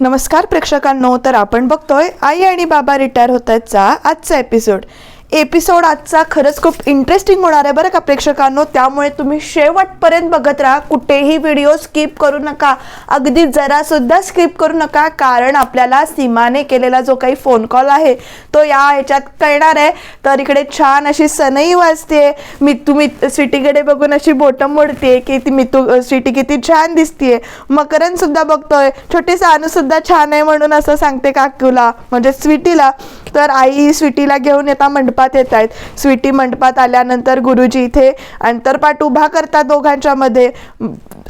नमस्कार प्रेक्षकांनो तर आपण बघतोय आई आणि बाबा रिटायर होत आहेतचा आजचा एपिसोड एपिसोड आजचा खरंच खूप इंटरेस्टिंग होणार आहे बरं का प्रेक्षकांनो. त्यामुळे तुम्ही शेवटपर्यंत बघत राहा. कुठेही व्हिडिओ स्किप करू नका. अगदी जरासुद्धा स्किप करू नका. कारण आपल्याला सीमाने केलेला जो काही फोन कॉल आहे तो या ह्याच्यात कळणार आहे. तर इकडे छान अशी सनई वाजते. मी तुम्ही स्वीटीकडे बघून अशी बोटं मोडते की ती मी तू स्वीटी किती छान दिसतीये. मकरनसुद्धा बघतोय. छोटी सानूसुद्धा छान आहे म्हणून असं सांगते काकूला म्हणजे स्वीटीला. तर आई स्वीटीला घेऊन येता मंडपात येत आहेत. स्वीटी मंडपात आल्यानंतर गुरुजी इथे अंतरपाठ उभा करतात दोघांच्यामध्ये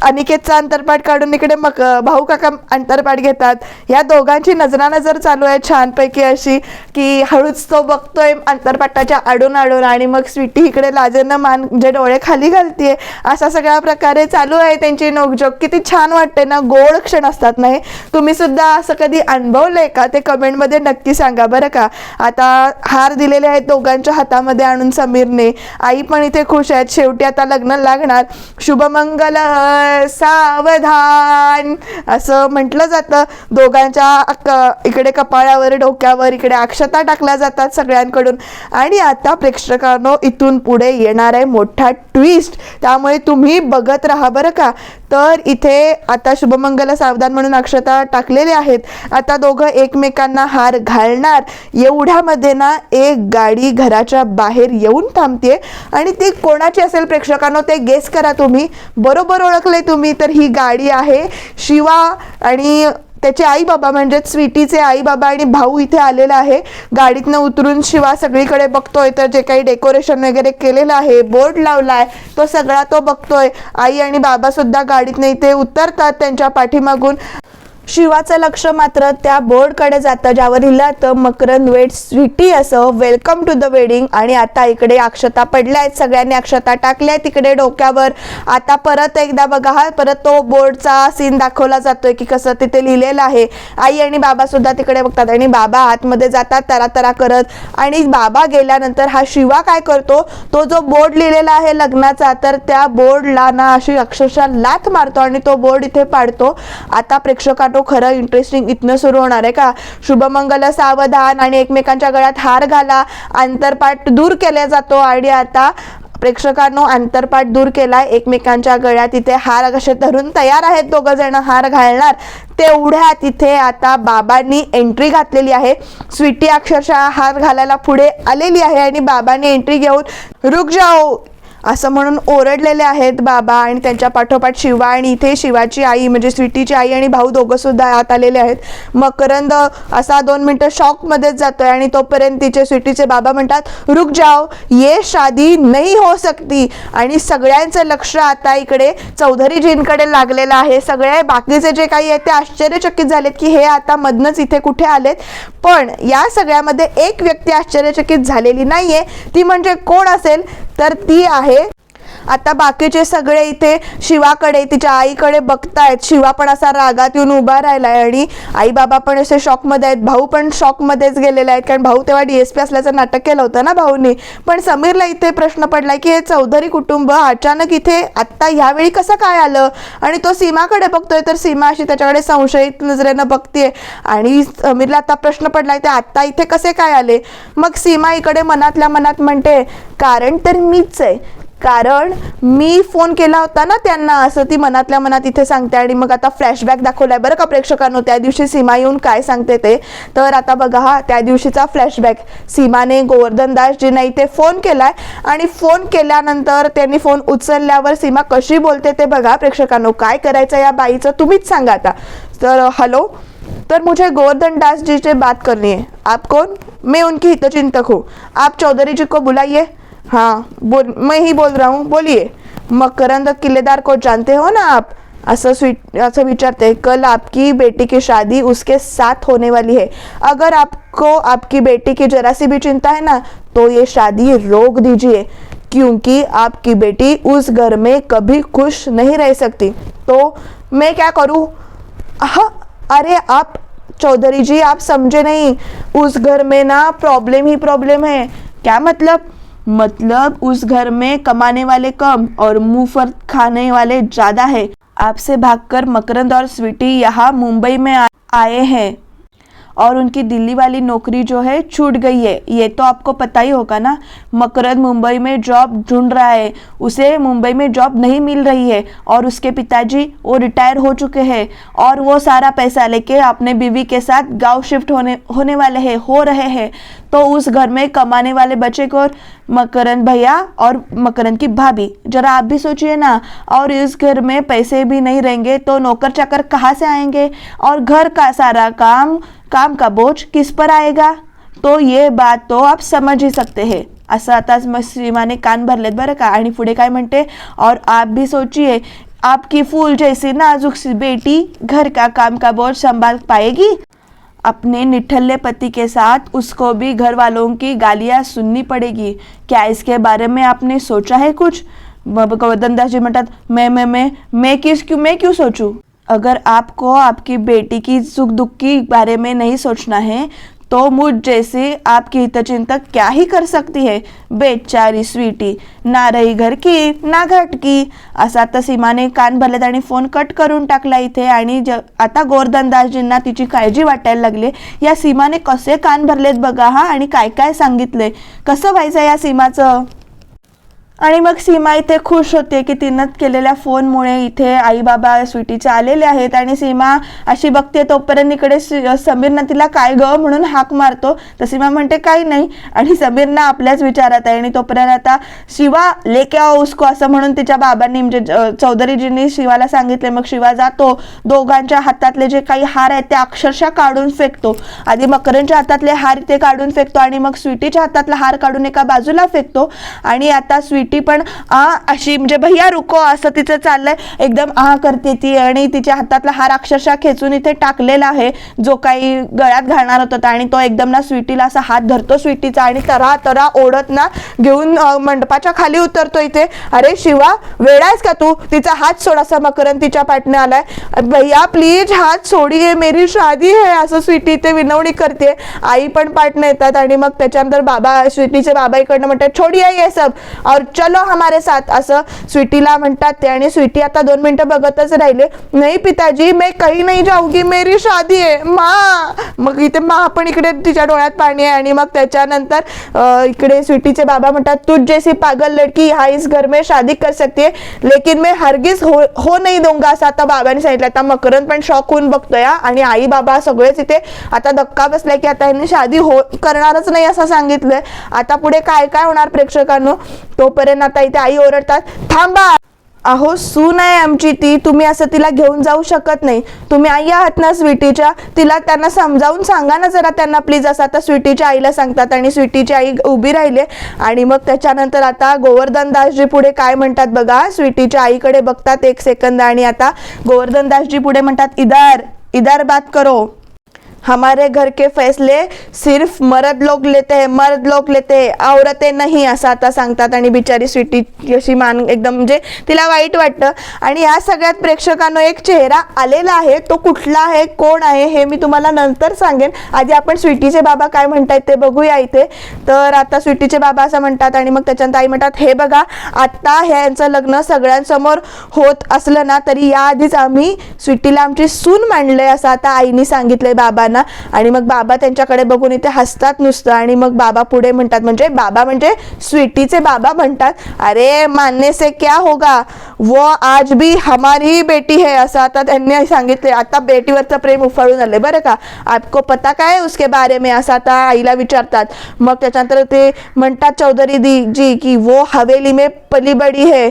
अनिकेतचा अंतरपाठ काढून इकडे मग भाऊ काका अंतरपाठ घेतात. या दोघांची नजरानजर चालू आहे छानपैकी अशी की हळूच तो बघतोय अंतरपाठाच्या आडून आडून आणि मग स्वीटी इकडे लाजेनं मान म्हणजे डोळे खाली घालतीये. असा सगळ्या प्रकारे चालू आहे त्यांची नोकझोक. किती छान वाटते ना गोड क्षण असतात नाही तुम्ही सुद्धा असं कधी अनुभवलंय का? ते कमेंटमध्ये नक्की सांगा बरं का. आता हार दिलेले आहेत दोघांच्या हातामध्ये आणून समीरने. आई पण इथे खुश आहेत. शेवटी आता लग्न लागणार. शुभमंगल सावधान. असं म्हटलं जातं. दोघांच्या क- इकडे कपाळावर डोक्यावर इकडे अक्षता टाकल्या जातात सगळ्यांकडून. आणि आता प्रेक्षकांनो इथून पुढे येणार आहे मोठा ट्विस्ट त्यामुळे तुम्ही बघत राहा बरं का. तर इथे आता शुभमंगल सावधान म्हणून अक्षता टाकलेले आहेत. आता दोघं एकमेकांना हार घालणार. एवढ्यामध्ये ना एक गाडी घराच्या बाहेर येऊन थांबते आणि ती कोणाची असेल प्रेक्षकांनो ते गेस करा तुम्ही. बरोबर ओळखले तुम्ही तर ही गाडी आहे शिवा आणि त्याचे आई बाबा म्हणजे स्वीटीचे आई बाबा आणि भाऊ इथे आलेला आहे. गाडीतनं उतरून शिवा सगळीकडे बघतोय तर जे काही डेकोरेशन वगैरे केलेलं आहे बोर्ड लावलाय तो सगळा तो बघतोय. आई आणि बाबा सुद्धा गाडीतनं इथे उतरतात त्यांच्या पाठीमागून. शिवाचं लक्ष मात्र त्या बोर्डकडे जातं ज्यावर लिहिलं तर मकरंद वेट स्वीटी असं वेलकम टू द वेडिंग आणि आता इकडे अक्षता पडल्या आहेत सगळ्यांनी अक्षता टाकल्या तिकडे डोक्यावर. आता परत एकदा बघा हा परत तो बोर्डचा सीन दाखवला जातोय की कसं तिथे लिहिलेलं आहे. आई आणि बाबा सुद्धा तिकडे बघतात आणि बाबा आतमध्ये जातात तरा तरा करत. आणि बाबा गेल्यानंतर हा शिवा काय करतो? तो जो बोर्ड लिहिलेला आहे लग्नाचा तर त्या बोर्डला ना अशी अक्षरशः लाथ मारतो आणि तो बोर्ड इथे पाडतो. आता प्रेक्षकांना खरं इंटरेस्टिंग इथनं सुरू होणार आहे का? शुभमंगल सावधान आणि एकमेकांच्या गळ्यात हार घाला. आंतरपाठ दूर केला जातो आणि आता. प्रेक्षकांनो आंतरपाठ दूर केलाय. एकमेकांच्या गळ्यात इथे हार कसे धरून तयार आहेत? दोघ जण हार घालणार. तेवढ्या तिथे आता बाबांनी एंट्री घातलेली आहे. स्वीटी अक्षरशः हार घालायला पुढे आलेली आहे आणि बाबांनी एंट्री घेऊन रुक जाओ असं म्हणून ओरडलेले आहेत बाबा आणि त्यांच्या पाठोपाठ शिवा आणि इथे शिवाची आई म्हणजे स्वीटीची आई आणि भाऊ दोघं सुद्धा आत आलेले आहेत. मकरंद असा दोन मिनटं शॉकमध्येच जातोय आणि तोपर्यंत तिचे स्वीटीचे बाबा म्हणतात रुक जाओ ये शादी नाही हो सकती. आणि सगळ्यांचं लक्ष आता इकडे चौधरीजींकडे लागलेलं आहे. सगळे बाकीचे जे काही आहेत ते आश्चर्यचकित झालेत की हे आता मधनच इथे कुठे आलेत. पण या सगळ्यामध्ये एक व्यक्ती आश्चर्यचकित झालेली नाहीये. ती म्हणजे कोण असेल? तर ती आहे आता बाकीचे सगळे इथे शिवाकडे तिच्या आईकडे बघतायत. शिवा पण असा रागात येऊन उभा राहिलाय आणि आई बाबा पण असे शॉकमध्ये आहेत. भाऊ पण शॉकमध्येच गेलेले आहेत कारण भाऊ तेव्हा डीएसपी असल्याचं नाटक केलं होतं ना भाऊनी. पण समीरला इथे प्रश्न पडलाय की हे चौधरी कुटुंब अचानक इथे आत्ता ह्यावेळी कसं काय आलं? आणि तो सीमाकडे बघतोय तर सीमा अशी त्याच्याकडे संशयित नजरेनं बघतीये. आणि समीरला आता प्रश्न पडलाय ते आत्ता इथे कसे काय आले? मग सीमा इकडे मनातल्या मनात म्हणते कारण तर मीच आहे. कारण मी फोन केला होता ना त्यांना असं ती मनातल्या मनात इथे सांगते आणि मग आता फ्लॅशबॅक दाखवलाय बरं का प्रेक्षकांनो त्या दिवशी सीमा येऊन काय सांगते ते. तर आता बघा हा त्या दिवशीचा फ्लॅशबॅक सीमाने गोवर्धन दासजींना इथे फोन केलाय आणि फोन केल्यानंतर त्यांनी फोन उचलल्यावर सीमा कशी बोलते ते बघा प्रेक्षकांनो काय करायचं या बाईचं तुम्हीच सांगा आता. तर हॅलो तर मुझे गोवर्धन दास जी से बात करनी है. आप कौन? मैं उनकी हितचिंतक हूँ. आप चौधरी जी को बुलाइए. हाँ बोल, मैं ही बोल रहा हूँ, बोलिए। मकरंद किलेदार को जानते हो ना आप? ऐसा असं विचारते कल आपकी बेटी की शादी उसके साथ होने वाली है। अगर आपको आपकी बेटी की जरा सी भी चिंता है ना तो ये शादी रोक दीजिए, क्योंकि आपकी बेटी उस घर में कभी खुश नहीं रह सकती। तो मैं क्या करूँ? हाँ अरे आप, चौधरी जी, आप समझे नहीं, उस घर में ना प्रॉब्लम ही प्रॉब्लम है। क्या मतलब? मतलब उस घर में कमाने वाले कम और मुंह खाने वाले ज्यादा है। आपसे भागकर मकरंद और स्वीटी यहाँ मुंबई में आ- आए हैं। और उनकी दिल्ली वाली नौकरी जो है छूट गई है। ये तो आपको पता ही होगा ना, मकरंद मुंबई में जॉब ढूंढ रहा है, उसे मुंबई में जॉब नहीं मिल रही है और उसके पिताजी वो रिटायर हो चुके हैं और वो सारा पैसा लेके अपने बीवी के साथ गाँव शिफ्ट होने होने वाले हैं, हो रहे हैं। तो उस घर में कमाने वाले बच्चे को मकरंद भैया और मकरंद की भाभी, जरा आप भी सोचिए ना, और इस घर में पैसे भी नहीं रहेंगे तो नौकर चाकर कहाँ से आएँगे? और घर का सारा काम काम का बोझ किस पर आएगा? तो ये बात तो आप समज ही सकते हैं। असं आताच श्रीमाने कान भरलेत बरं का आणि पुढे काय म्हणते? और आप भी सोचिए, आपकी फूल जैसी नाजुक सी बेटी घर का काम का बोझ संभाल पाएगी? अपने निठल्ले पति के साथ उसको भी घर वालों की गालियाँ सुननी पड़ेगी। क्या इसके बारे में आपने सोचा है कुछ? गोवर्धन दास जी म्हणतात मैं मैं मैं मैं क्यों मैं क्यों सोचूं? अगर आपको आपकी बेटी की सुख दुख के बारे में नहीं सोचना है तो मुझ जैसे आपकी हितचिंतक क्या ही कर सकती है? बेचारी स्वीटी ना रही घर की ना घट की। असं आता सीमाने कान भरलेत आणि फोन कट करून टाकला इथे आणि ज आता गोरधनदासजींना तिची काळजी वाटायला लागली. या सीमाने कसे कान भरलेत बघा हा आणि काय काय सांगितले? कसं व्हायचं या सीमाचं? आणि मग सीमा इथे खुश होते की तिनं केलेल्या फोनमुळे इथे आई बाबा स्वीटीचे आलेले आहेत. आणि सीमा अशी बघते तोपर्यंत इकडे सी- समीरनं तिला काय ग? म्हणून हाक मारतो. तर सीमा म्हणते काही नाही. आणि समीरनं आपल्याच विचारात आहे. आणि तोपर्यंत आता शिवा लेके उसको असं म्हणून तिच्या बाबांनी म्हणजे चौधरीजींनी शिवाला सांगितले मग शिवा जातो. दोघांच्या हातातले जे काही हार आहेत ते अक्षरशः काढून फेकतो. आधी मकरंच्या हातातले हार ते काढून फेकतो. आणि मग स्वीटीच्या हातातला हार काढून एका बाजूला फेकतो. आणि आता स्वीटी पण आ अशी म्हणजे भैया रुको असं तिचं चाललंय. एकदम आ करते ती आणि तिच्या हातातला हार अक्षरशः खेचून इथे टाकलेला आहे. जो काही गळ्यात घालणार होता आणि तो एकदम ना स्वीटीला असा हात धरतो स्वीटीचा आणि तरा तरा ओढत ना घेऊन मंडपाच्या खाली उतरतो इथे. अरे शिवा वेळायस का तू? तिचा हात सोड असा तिच्या पाठने आलाय. भैया प्लीज हात सोडी मेरी शादी है असं स्वीटी इथे विनवणी करते. आई पण पाठने येतात आणि मग त्याच्यानंतर बाबा स्वीटीचे बाबा इकडनं म्हणतात आई हे सब. और चलो हमारे साथ असं स्वीटीला म्हणतात ते. आणि स्वीटी आता दोन मिनिटं बघतच राहिले. नाही पिताजी मैं कहीं नहीं जाऊगी. मेरी शादी आहे. मा मग इथे मग आपण इकडे तिच्या डोळ्यात पाणी आहे आणि मग त्याच्यानंतर इकडे स्वीटीचे बाबा म्हणतात तू जैसी पागल लड़की हा इस घर में शादी कर सकती है लेकिन मी हरगीज हो हो नाही दूंगा असं आता बाबांनी सांगितलं. आता मकरंद पण शॉक होऊन बघतोय आणि आई बाबा सगळेच इथे आता धक्का बसलाय की आता यांनी शादी हो करणारच नाही असं सांगितलंय. आता पुढे काय काय होणार प्रेक्षकांनो? तोपर्यंत आता इथे आई ओरडतात थांबा अहो सून आहे आमची ती. तुम्ही असं तिला घेऊन जाऊ शकत नाही. तुम्ही आई आहात ना स्वीटीच्या. तिला त्यांना समजावून सांगा ना जरा त्यांना प्लीज. असं आता स्वीटीच्या आईला सांगतात आणि स्वीटीची आई उभी राहिली आणि मग त्याच्यानंतर आता गोवर्धन दासजी पुढे काय म्हणतात बघा? स्वीटीच्या आईकडे बघतात एक सेकंद आणि आता गोवर्धन दासजी पुढे म्हणतात इदार इदार बात करो. हमारे घर के फैसले सिर्फ मर्द लोग लेते हैं मर्द लोग लेते हैं औरतें नाही असं आता सांगतात आणि बिचारी स्वीटी अशी मान एकदम म्हणजे तिला वाईट वाटतं. आणि या सगळ्यात प्रेक्षकांनो एक चेहरा आलेला आहे तो कुठला आहे कोण आहे हे मी तुम्हाला नंतर सांगेन. आधी आपण स्वीटीचे बाबा काय म्हणतायत ते बघूया इथे. तर आता स्वीटीचे बाबा असं म्हणतात आणि मग त्याच्यानंतर आई म्हणतात हे बघा आत्ता ह्यांचं लग्न सगळ्यांसमोर होत असलं ना तरी याआधीच आम्ही स्वीटीला आमची सून मांडलंय असं आता आईने सांगितलंय बाबांना. आणि मग बाबा त्यांच्याकडे बघून इथे हसतात नुसतं. आणि मग बाबा पुढे म्हणतात म्हणजे बाबा म्हणजे स्वीटीचे बाबा म्हणतात अरे मानने से क्या होगा? वो आज भी हमारी बेटी है. असं आता त्यांनी सांगितले. आता बेटीवरचं प्रेम उफाळून आले बरं का? आपको पता काय उसके बारे में? असं आता आईला विचारतात. मग त्याच्यानंतर ते म्हणतात चौधरी दी जी की वो हवेली में पली बड़ी है.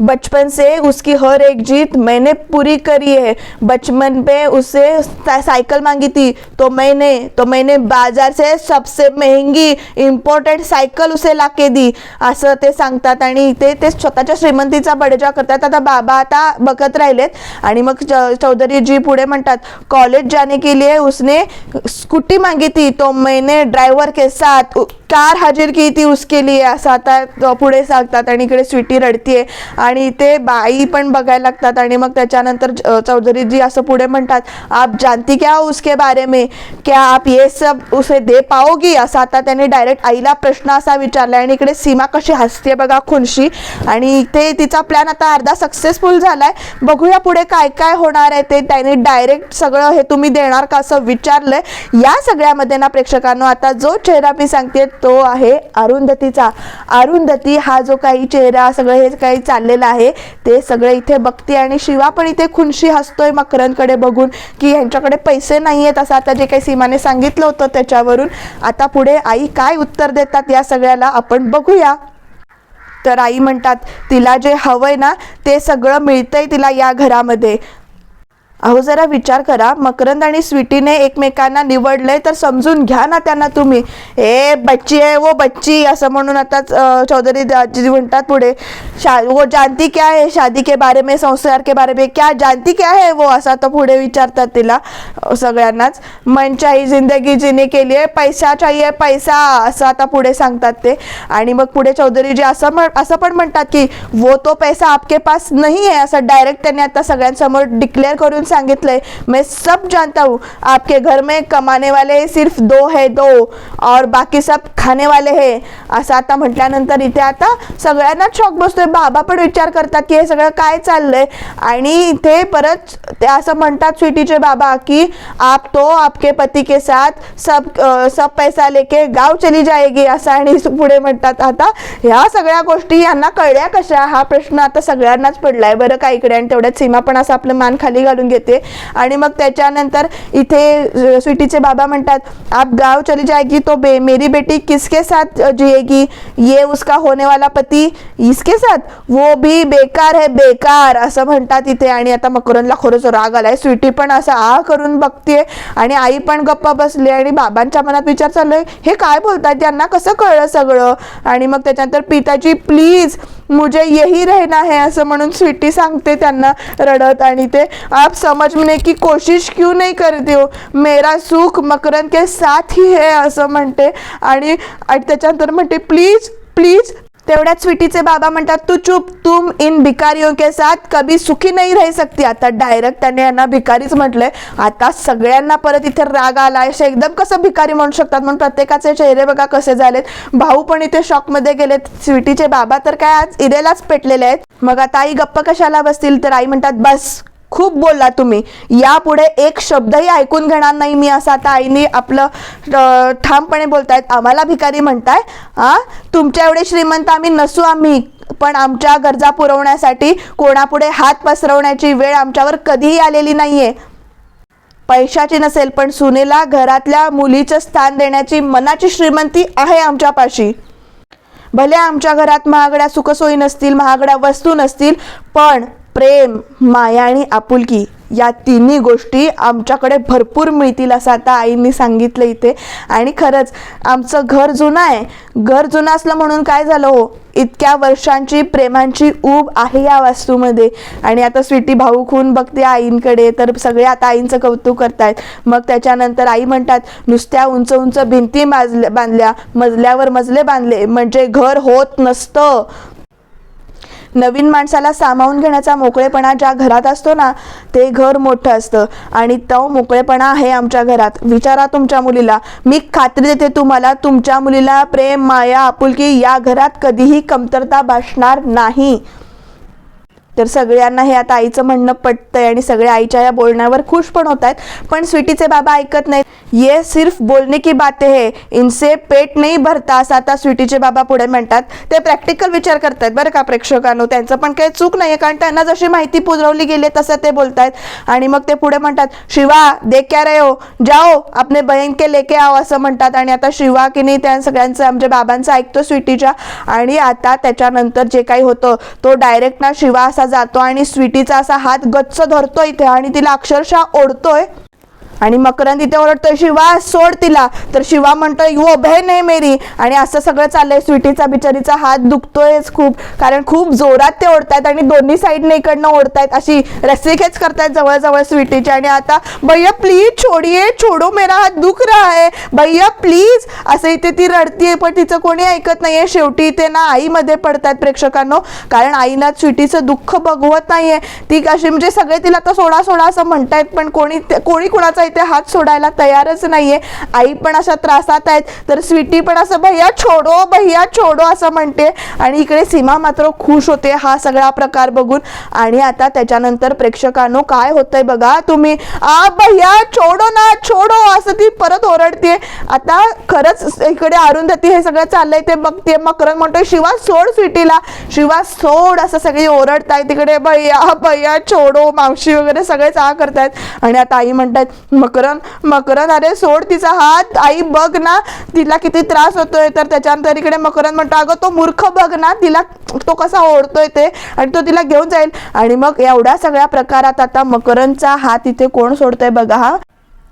बचपन से उसकी हर एक जीत मैंने पूरी करी है। बचपन पे उसे साइकिल मांगी थी तो मैंने तो मैंने बाजार से सबसे महंगी इम्पोर्टेड सायकल उसे लाके दी। असं ते सांगतात आणि ते ते स्वतःच्या श्रीमंतीचा बडेजा करतात. आता बाबा आता बघत राहिलेत. आणि मग च- चौधरी जी पुढे म्हणतात कॉलेज जाने के लिए उसने स्कूटी मांगी थी तो मैंने ड्रायव्हर के साथ कार हाजीर की ती उसके लिए असं आता तो पुढे सांगतात आणि इकडे स्वीटी रडतीये. आणि इथे बाई पण बघायला लागतात आणि मग त्याच्यानंतर चौधरीजी असं पुढे म्हणतात आप जानती क्या हो उसके बारे में? क्या आप ये सब उसे दे पाओगी? असं आता त्याने डायरेक्ट आईला प्रश्न असा विचारला आणि इकडे सीमा कशी हसते बघा खुनशी. आणि इथे तिचा प्लॅन आता अर्धा सक्सेसफुल झालाय. बघूया पुढे काय काय होणार आहे ते. त्यांनी डायरेक्ट सगळं हे तुम्ही देणार का असं विचारलंय. या सगळ्यामध्ये ना प्रेक्षकांनो आता जो चेहरा मी सांगते तो आहे अरुंधतीचा. अरुंधती हा जो काही चेहरा सगळं हे काही चाललेलं आहे ते सगळं इथे बघते आणि शिवा पण इथे खुनशी हसतोय मकरांकडे बघून की ह्यांच्याकडे पैसे नाही आहेत असं आता जे काही सीमाने सांगितलं होतं त्याच्यावरून. आता पुढे आई काय उत्तर देतात या सगळ्याला आपण बघूया. तर आई म्हणतात तिला जे हवंय ना ते सगळं मिळतंय तिला या घरामध्ये. अहो जरा विचार करा. मकरंद आणि स्वीटीने एकमेकांना निवडलंय तर समजून घ्या ना त्यांना तुम्ही. ए बच्ची आहे वो बच्ची असं म्हणून आता चौधरी दाजी म्हणतात पुढे शा वो जानती क्या है? शादी के बारे में संसार के बारे में क्या जानती क्या है वो? असं आता पुढे विचारतात तिला सगळ्यांनाच. मनचाही जिंदगी जिने केली आहे पैसा चाहिए पैसा असं आता पुढे सांगतात ते. आणि मग पुढे चौधरीजी असं म्हण असं पण म्हणतात की वो तो पैसा आपके पास नाही आहे असं डायरेक्ट त्यांनी आता सगळ्यांसमोर डिक्लेअर करून सांगितलंय. मैं सब जानता हूँ आपके घर में कमाने वाले सिर्फ दो है दो और बाकी सब खाने वाले है। असं आता म्हटल्यानंतर इथे आता सगळ्यांना शॉक बसतोय. बाबा पण विचार करतात की हे सगळं काय चाललंय? आणि इथे परत ते असं म्हणतात स्वीटीचे बाबा की आप तो आपके पति के साथ सब सब पैसा लेके गाव चली जाएगी असं आणि पुढे म्हणतात आता. ह्या सगळ्या गोष्टी यांना कळल्या कशा? हा प्रश्न आता सगळ्यांनाच पडलाय. बरं का इकडे? आणि तेवढ्यात सीमा पण असं आपलं मान खाली घालून घेते. आणि मग त्याच्यानंतर इथे स्वीटीचे बाबा म्हणतात आप गाव चली जाएगी तो बे मेरी बेटी किसके साथ जिएगी? ये उसका होने वाला पति इसके साथ? वो भी बेकार है बेकार असं म्हणतात इथे. आणि आता मकरनला खरंच राग आलाय. स्वीटी पण असं आ करून बघतीये. आणि आई पण गप्पा बसली आणि बाबांच्या मनात विचार चाललोय हे काय बोलतात यांना कसं कळलं सगळं? आणि मग त्याच्यानंतर पिताजी प्लीज मुझे यही रहना है असं म्हणून स्वीटी सांगते त्यांना रडत. आणि ते आप समजने की कोशिश क्यों नहीं करते हो। मेरा सुख मकरंद के साथ ही है असं म्हणते. आणि त्याच्यानंतर म्हणते प्लीज प्लीज. तेवढ्या स्वीटीचे बाबा म्हणतात तू चुप तुम इन भिकारियों के साथ कभी सुखी नाही राही सकती. आता डायरेक्ट त्याने यांना भिकारीच म्हटलंय आता सगळ्यांना परत इथे राग आला. असे एकदम कसं भिकारी म्हणू शकतात? म्हणून प्रत्येकाचे चेहरे बघा कसे झालेत. भाऊ पण इथे शॉकमध्ये गेलेत. स्वीटीचे बाबा तर काय आज इरेलाच पेटलेले आहेत. मग आता आई गप्प कशाला बसतील? तर आई म्हणतात बस खूप बोलला तुम्ही. यापुढे एक शब्दही ऐकून घेणार नाही मी असं आता आईने आपलं ठामपणे बोलतायत. आम्हाला भिकारी म्हणताय हा तुमच्या एवढे श्रीमंत आम्ही नसू आम्ही पण आमच्या गरजा पुरवण्यासाठी कोणापुढे हात पसरवण्याची वेळ आमच्यावर कधीही आलेली नाहीये. पैशाची नसेल पण सुनेला घरातल्या मुलीचं स्थान देण्याची मनाची श्रीमंती आहे आमच्यापाशी. भले आमच्या घरात महागड्या सुखसोयी नसतील महागड्या वस्तू नसतील पण प्रेम माया आणि आपुलकी या तिन्ही गोष्टी आमच्याकडे भरपूर मिळतील असं आता आईंनी सांगितलं इथे. आणि खरंच आमचं घर जुनं आहे. घर जुनं असलं म्हणून काय झालं हो? इतक्या वर्षांची प्रेमांची ऊब आहे या वास्तूमध्ये. आणि आता स्वीटी भाऊ खून बघते आईंकडे तर सगळे आता आईंचं कौतुक करतायत. मग त्याच्यानंतर आई म्हणतात नुसत्या उंच उंच भिंती माजल्या बांधल्या मजल्यावर मजले बांधले म्हणजे घर होत नसतं. नवीन माणसाला सामावून घेण्याचा मोकळेपणा ज्या घरात असतो ना ते घर मोठं असतं. आणि तो मोकळेपणा आहे आमच्या घरात. विचारा तुमच्या मुलीला. मी खात्री देते तुम्हाला तुमच्या मुलीला प्रेम माया आपुलकी या घरात कधीही कमतरता भासणार नाही. तर सगळ्यांना हे आता आईचं म्हणणं पटतंय आणि सगळे आईच्या या बोलण्यावर खुश पण होत आहेत. पण स्वीटीचे बाबा ऐकत नाहीत. ये सिर्फ बोलणे की बात हे. इनसे पेट नाही भरता असं आता स्वीटीचे बाबा पुढे म्हणतात. ते प्रॅक्टिकल विचार करतायत बरं का प्रेक्षकांनो. त्यांचं पण काही चूक नाही कारण त्यांना जशी माहिती पुरवली गेली तसं ते बोलतायत. आणि मग ते पुढे म्हणतात शिवा दे क्या रे हो? जाओ आपले बहीण के लेके आओ असं म्हणतात. आणि आता शिवा की नाही त्या सगळ्यांचं आमच्या बाबांचं ऐकतो स्वीटीच्या. आणि आता त्याच्यानंतर जे काही होतं तो डायरेक्ट ना शिवा असा जातो आणि स्वीटीचा असा हात गच्च धरतो इथे आणि तिला अक्षरशः ओढतोय. आणि मकरंद इथे ओरडतोय शिवा सोड तिला. तर शिवा म्हणतोय वो बहीण आहे मेरी. आणि असं सगळं चाललंय. स्वीटीचा बिचारीचा हात दुखतोयच खूप कारण खूप जोरात ते ओढतायत आणि दोन्ही साईडने इकडनं ओढतायत. अशी रस्सीखेच करतायत जवळजवळ स्वीटीची. आणि आता भैया प्लीज छोडिये छोडो मेरा हात दुख रहा है. भैया प्लीज असं इथे ती रडतीये पण तिचं कोणी ऐकत नाहीये. शेवटी इथे ना आईमध्ये पडतायत प्रेक्षकांनो कारण आईना स्वीटीचं दुःख बघवत नाहीये. ती अशी म्हणजे सगळे तिला तर सोडा सोडा असं म्हणतायत पण कोणी कोणी कुणाचा इथे हात सोडायला तयारच नाहीये. आई पण अशा त्रासात आहेत. तर स्वीटी पण असं भैया छोडो भैया छोडो असं म्हणते. आणि इकडे सीमा मात्र खुश होते हा सगळा प्रकार बघून. आणि आता त्याच्यानंतर प्रेक्षकांनो काय होतंय बघा तुम्ही. आ भैया छोडो ना छोडो असं ती परत ओरडते आता खरंच इकडे अरुंधती हे सगळं चाललंय ते बघते मकरंग म्हणतोय शिवा सोड स्वीटीला शिवा सोड असं सगळी ओरडताय तिकडे. भैया भैया छोडो मावशी वगैरे सगळेच आ करतायत. आणि आता आई म्हणतायत मकरन मकरन अरे सोड तिचा हात. आई बघ ना तिला किती त्रास होतोय. तर त्याच्यानंतर इकडे मकरन म्हणतो अगं तो मूर्ख बघ ना तिला तो कसा ओढतोय ते आणि तो तिला घेऊन जाईल. आणि मग एवढ्या सगळ्या प्रकारात आता मकरनचा हात इथे कोण सोडतोय बघा हा.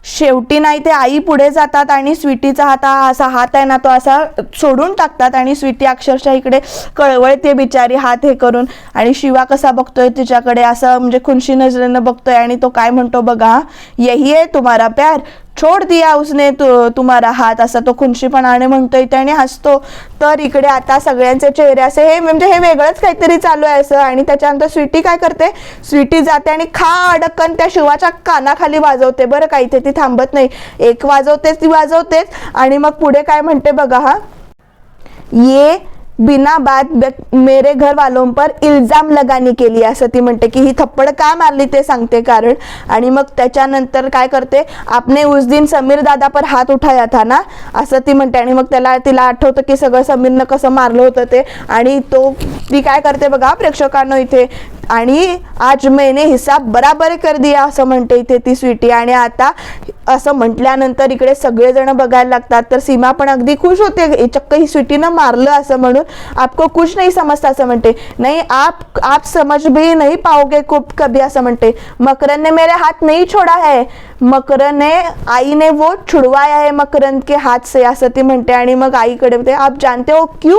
शेवटी नाही ते आई पुढे जातात आणि स्वीटीचा हात असा हात आहे ना तो असा सोडून टाकतात आणि स्वीटी अक्षरशः इकडे कळवळते बिचारी हात हे करून. आणि शिवा कसा बघतोय तिच्याकडे असं म्हणजे खुनशी नजरेनं बघतोय आणि तो काय म्हणतो बघा यही आहे तुम्हारा प्यार. छोड दिया उसने तु तुम्हारा हात असा तो खुनशीपणाने म्हणतोय त्याने हसतो. तर इकडे आता सगळ्यांचे चेहरे असे हे म्हणजे हे वेगळंच काहीतरी चालू आहे असं. आणि त्याच्यानंतर स्वीटी काय करते? स्वीटी जाते आणि खा अडकन त्या शिवाच्या कानाखाली वाजवते. बरं का इथे ती थांबत नाही. एक वाजवतेच ती वाजवतेच. आणि मग पुढे काय म्हणते बघा हा. ये बिना बात मेरे घर वालों पर इल्जाम लगाने के लिए असं ती म्हणते की ही थप्पड का मारली ते? सांगते कारण. आणि मग त्याच्यानंतर काय करते? आपने उस दिन समीर दादा पर हात उठाया था ना? असं ती म्हणते. आणि मग त्याला तिला आठवतं की सगळं समीरनं कसं मारलं होतं ते. आणि तो ती काय करते बघा प्रेक्षकांना इथे आणि आज मैंने हिसाब बराबर कर दिया असं म्हणते इथे ती स्वीटी. आणि आता असं म्हटल्यानंतर इकडे सगळेजण बघायला लागतात. तर सीमा पण अगदी खुश होते. चक्क ही स्वीटीनं मारलं असं म्हणून. आपको कुछ नहीं समजता असं म्हणते. नाही आप आप समझ भी नहीं पाओगे खूप कभी असं म्हणते. मकरन ने मेरे हाथ नहीं छोड़ा है. मकरन ने आई ने वो छुड़वाया है मकरन के हाथ से असं ती म्हणते. आणि मग आईकडे आप जानते हो क्यों?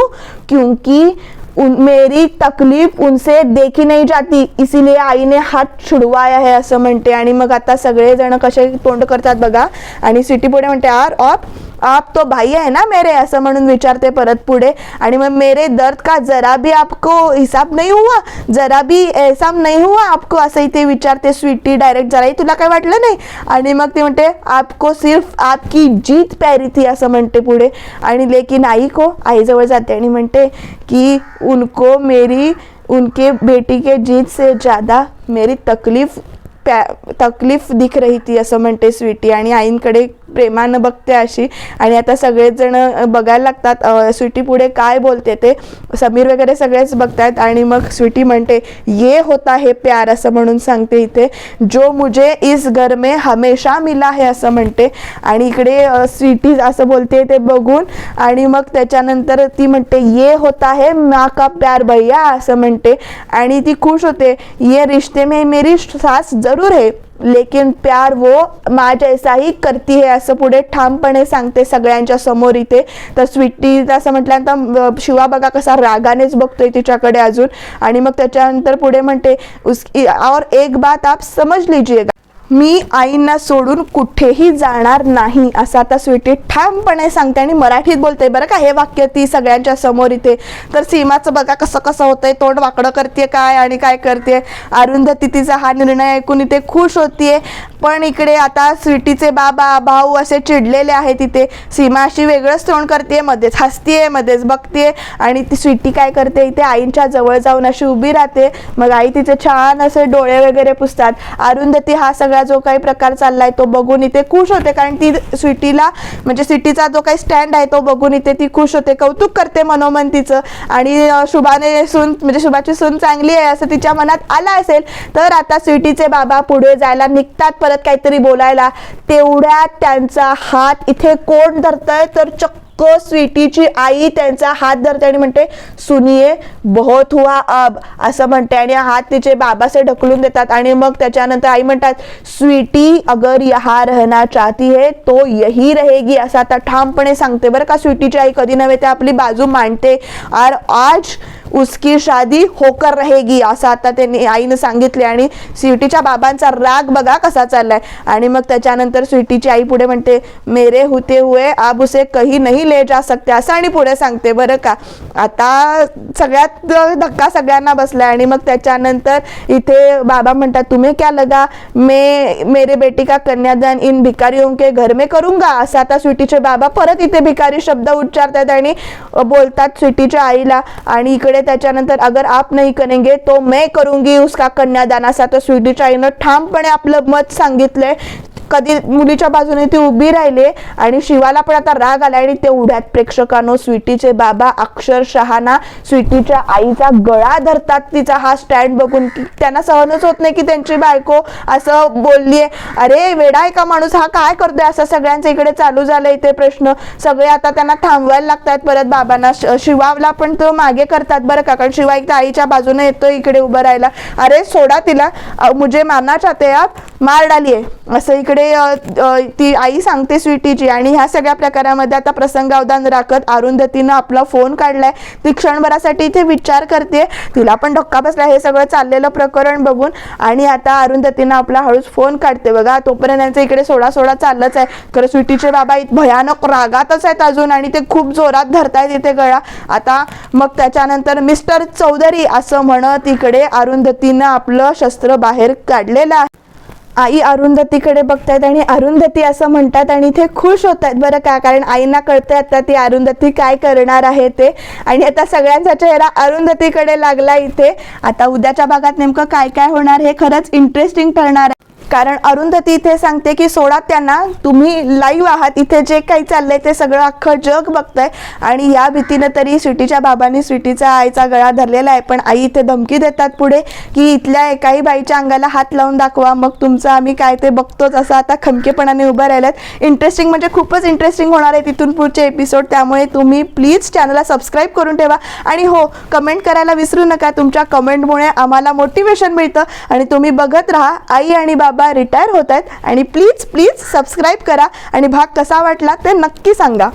क्योंकि उन मेरी तकलीफ उनसे देखी नहीं जाती इसीलिए आईने हात छुडवाया है असं म्हणते. आणि मग आता सगळेजण कसे तोंड करतात बघा. आणि सिटी पुढे म्हणते आर ऑफ. आप तो भाई है ना मेरे असं म्हणून विचारते परत पुढे. आणि मग मेरे दर्द का जरा भी आपको हिसाब नहीं हुआ? जरा भी ऐसा नहीं हुआ आपको? असंही ते विचारते स्वीटी डायरेक्ट जराही तुला काय वाटलं नाही? आणि मग ती म्हणते आपको सिर्फ आपकी जीत प्यारी थी असं म्हणते पुढे. आणि लेकिन आई को आईजवळ जाते आणि म्हणते की उनको मेरी उनके बेटी के जीत से ज़्यादा मेरी तकलीफ प्या तकलीफ दिख रही थी असं म्हणते स्वीटी. आणि आईंकडे प्रेमानं बघते अशी. आणि आता सगळेच जण बघायला लागतात स्वीटी पुढे काय बोलते ते. समीर वगैरे सगळेच बघतायत आणि मग स्वीटी म्हणते ये होता हे प्यार असं म्हणून सांगते इथे. जो मुझे इस घर में हमेशा मिला है असं म्हणते. आणि इकडे स्वीटी असं बोलते ते बघून. आणि मग त्याच्यानंतर ती म्हणते ये होता है माँ का प्यार भैया असं म्हणते. आणि ती खुश होते ये रिश्ते में मेरी सास जरूर है. लेकिन प्यार वो माँ ही करती है असं पुढे ठामपणे सांगते सगळ्यांच्या समोर इथे. तर स्वीटी असं म्हटल्यानंतर शिवा बघा कसा रागानेच बघतोय तिच्याकडे अजून. आणि मग त्याच्यानंतर पुढे म्हणते उस और एक बात आप समज लीजिएगा. मी आईंना सोडून कुठेही जाणार नाही असं आता स्वीटी ठामपणे सांगते आणि मराठीत बोलते. बरं का हे वाक्य ती सगळ्यांच्या समोर इथे तर सीमाचं बघा कसं कसं होतंय तोंड वाकडं करते काय आणि काय करते अरुंधती तिचा हा निर्णय ऐकून इथे खुश होतीये. पण इकडे आता स्वीटीचे बाबा भाऊ असे चिडलेले आहेत तिथे सीमा अशी वेगळंच तोंड करते मध्येच हसतीये मध्येच बघते आणि ती स्वीटी काय करते इथे आईंच्या जवळ जाऊन अशी उभी राहते. मग आई तिचे छान असे डोळे वगैरे पुसतात. अरुंधती हा सगळा जो काही प्रकार चाललाय तो बघून इथे खुश होते. कारण ती सिटीला म्हणजे सिटीचा जो काही स्टँड आहे तो बघून इथे ती खुश होते. कौतुक करते मनोमन तिचं आणि शुभाने सून म्हणजे शुभाची सून चांगली आहे असं तिच्या मनात आलं असेल तर आता स्वीटीचे बाबा पुढे जायला निघतात परत काहीतरी बोलायला. तेवढ्यात त्यांचा हात इथे कोण धरतंय तर चक्क स्वीटीची आई त्यांचा हात धरते आणि म्हणते सुनिये बहुत हुआ अब. असं म्हणते आणि हात तिचे बाबासे ढकलून देतात आणि मग त्याच्यानंतर आई म्हणतात स्वीटी अगर यहाँ रहना चाहती है तो यही रहेगी. असं आता ठामपणे सांगते बरं का स्वीटीची आई कधी नव्हे ते आपली बाजू मांडते. आर आज उसकी शादी होकर रहेगी असं आता त्यांनी आईनं सांगितले आणि स्वीटीच्या बाबांचा राग बघा कसा चाललाय. आणि मग त्याच्यानंतर स्वीटीची आई पुढे म्हणते मेरे होते हुए आप उसे कही नहीं ले जा सकते असं आणि पुढे सांगते बरं का? आता सगळ्यात धक्का सगळ्यांना बसलाय आणि मग त्याच्यानंतर इथे बाबा म्हणतात तुम्ही क्या लगा? मे मेरे बेटी का कन्यादान इन भिकारी के घर में करूंगा? असं आता स्वीटीचे बाबा परत इथे भिकारी शब्द उच्चारतात आणि बोलतात स्वीटीच्या आईला. आणि इकडे त्याच्यानंतर अगर आप नहीं करेंगे तो मैं करूंगी उसका कन्यादान. तर आता स्वीटीच्या आईनं ठामपणे आपलं मत सांगितलंय. कधी मुलीच्या बाजूने ती उभी राहिले आणि शिवाला पण आता राग आला आणि तेवढ्यात प्रेक्षकांनो स्वीटीचे बाबा अक्षरशः ना स्वीटीच्या आईचा गळा धरतात तिचा हा स्टँड बघून. त्यांना सहनच होत नाही की त्यांची बायको असं बोललीये. अरे वेडा आहे का माणूस? हा काय करतोय? असं सगळ्यांचं इकडे चालू झालं इथे प्रश्न. सगळे आता त्यांना थांबवायला लागतात परत बाबांना. शिवाला पण तो मागे करतात बरं का? कारण शिवा एकदा आईच्या बाजूने येतो इकडे उभं राहायला. अरे सोडा तिला. मुझे मारना चाहते आप? मार डालिये. असं इकडे इकडे ती आई सांगते स्वीटीची आणि ह्या सगळ्या प्रकारामध्ये आता प्रसंगावधान राखत अरुंधतीनं आपला फोन काढलाय. ती क्षणभरासाठी इथे विचार करते. तिला पण धक्का बसला. हे सगळं चाललेलं प्रकरण बघून आणि आता अरुंधतीनं आपला हळूच फोन काढते. बघा तोपर्यंत यांचं इकडे सोडा सोडा चाललंच आहे. खरं स्वीटीचे बाबा भयानक रागातच आहेत अजून आणि ते खूप जोरात धरतायत इथे गळा. आता मग त्याच्यानंतर मिस्टर चौधरी असं म्हणत इकडे अरुंधतीनं आपलं शस्त्र बाहेर काढलेलं आहे. आई अरुंधतीकडे बघतायत आणि अरुंधती असं म्हणतात आणि ते खुश होत आहेत बरं का कारण आईना कळतंय आता ती अरुंधती काय करणार आहे ते. आणि आता सगळ्यांचा चेहरा अरुंधतीकडे लागला इथे. आता उद्याच्या भागात नेमकं काय काय होणार हे खरंच इंटरेस्टिंग ठरणार आहे. कारण अरुंधती इथे सांगते की सोडा त्यांना तुम्ही लाईव्ह आहात इथे जे काही चाललंय ते सगळं अख्खं जग बघतंय. आणि या भीतीनं तरी स्वीटीच्या बाबांनी स्वीटीचा आईचा गळा धरलेला आहे. पण आई इथे धमकी देतात पुढे की इथल्या एकाही बाईच्या अंगाला हात लावून दाखवा मग तुमचं आम्ही काय ते बघतोच असं आता खमकेपणाने उभं राहिल्यात इंटरेस्टिंग म्हणजे खूपच इंटरेस्टिंग होणार आहे तिथून पुढचे एपिसोड त्यामुळे तुम्ही प्लीज चॅनलला सबस्क्राईब करून ठेवा. आणि हो कमेंट करायला विसरू नका. तुमच्या कमेंटमुळे आम्हाला मोटिवेशन मिळतं. आणि तुम्ही बघत राहा. आई आणि बाबा रिटायर होत आहेत आणि प्लीज प्लीज सबस्क्राईब करा. आणि भाग कसा वाटला ते नक्की सांगा.